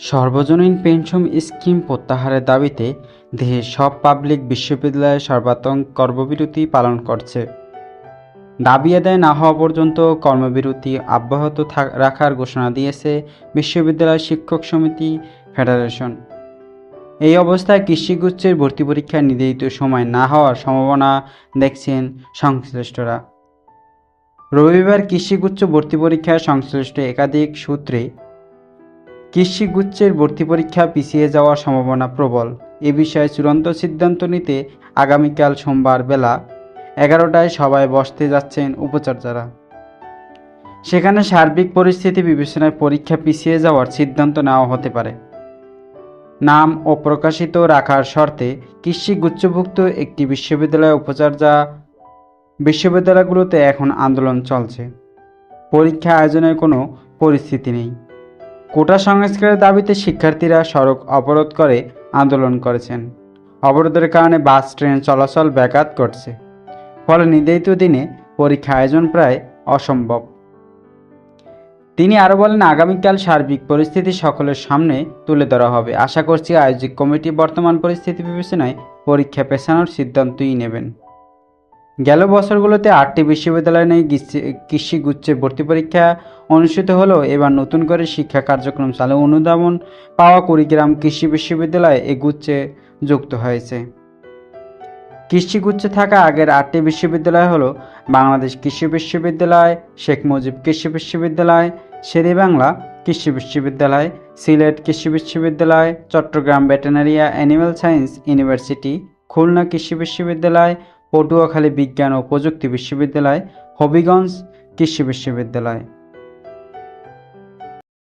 সর্বজনীন pension scheme প্রত্যাহারের দাবিতে দেশের সব পাবলিক বিশ্ববিদ্যালয়ে সর্বাত্মক কর্মবিরতি পালন করছে। দাবি আদায় না হওয়া পর্যন্ত কর্মবিরতি অব্যাহত রাখার ঘোষণা দিয়েছে বিশ্ববিদ্যালয় শিক্ষক সমিতি ফেডারেশন। এই অবস্থায় কৃষিগুচ্ছের ভর্তি পরীক্ষা নির্ধারিত সময় না হওয়ার সম্ভাবনা দেখছেন সংশ্লিষ্টরা। রবিবার কৃষিগুচ্ছ ভর্তি পরীক্ষার সংশ্লিষ্ট একাধিক সূত্রে কৃষিগুচ্ছের ভর্তি পরীক্ষা পিছিয়ে যাওয়ার সম্ভাবনা প্রবল। এ বিষয়ে চূড়ান্ত সিদ্ধান্ত নিতে আগামীকাল সোমবার বেলা এগারোটায় সবাই বসতে যাচ্ছেন উপাচার্যরা। সেখানে সার্বিক পরিস্থিতি বিবেচনায় পরীক্ষা পিছিয়ে যাওয়ার সিদ্ধান্ত নেওয়া হতে পারে। নাম ও প্রকাশিত রাখার শর্তে কৃষি গুচ্ছভুক্ত একটি বিশ্ববিদ্যালয় উপাচার্যা বিশ্ববিদ্যালয়গুলোতে এখন আন্দোলন চলছে। পরীক্ষা আয়োজনের কোনো পরিস্থিতি নেই। কোটা সংস্কারের দাবিতে শিক্ষার্থীরা সড়ক অবরোধ করে আন্দোলন করেছেন। অবরোধের কারণে বাস, ট্রেন চলাচল ব্যাঘাত ঘটছে। ফলে নির্ধারিত দিনে পরীক্ষা আয়োজন প্রায় অসম্ভব। তিনি আরও বলেন, আগামীকাল সার্বিক পরিস্থিতি সকলের সামনে তুলে ধরা হবে। আশা করছি আয়োজক কমিটি বর্তমান পরিস্থিতি বিবেচনায় পরীক্ষা পেছানোর সিদ্ধান্তই নেবেন। গেল বছরগুলোতে আটটি বিশ্ববিদ্যালয় নিয়ে কৃষি গুচ্ছে ভর্তি পরীক্ষা অনুষ্ঠিত হলেও এবার নতুন করে শিক্ষা কার্যক্রম চালু। অনুদান পাওয়া কুড়িগ্রাম কৃষি বিশ্ববিদ্যালয় এ গুচ্ছে যুক্ত হয়েছে। কৃষি গুচ্ছে থাকা আগের আটটি বিশ্ববিদ্যালয় হলো বাংলাদেশ কৃষি বিশ্ববিদ্যালয়, শেখ মুজিব কৃষি বিশ্ববিদ্যালয় শেরেবাংলা কৃষি বিশ্ববিদ্যালয়, সিলেট কৃষি বিশ্ববিদ্যালয়, Chattogram veterinary and animal science university, Khulna কৃষি বিশ্ববিদ্যালয় পটুয়াখালী বিজ্ঞান ও প্রযুক্তি বিশ্ববিদ্যালয় হবিগঞ্জ কৃষি বিশ্ববিদ্যালয়।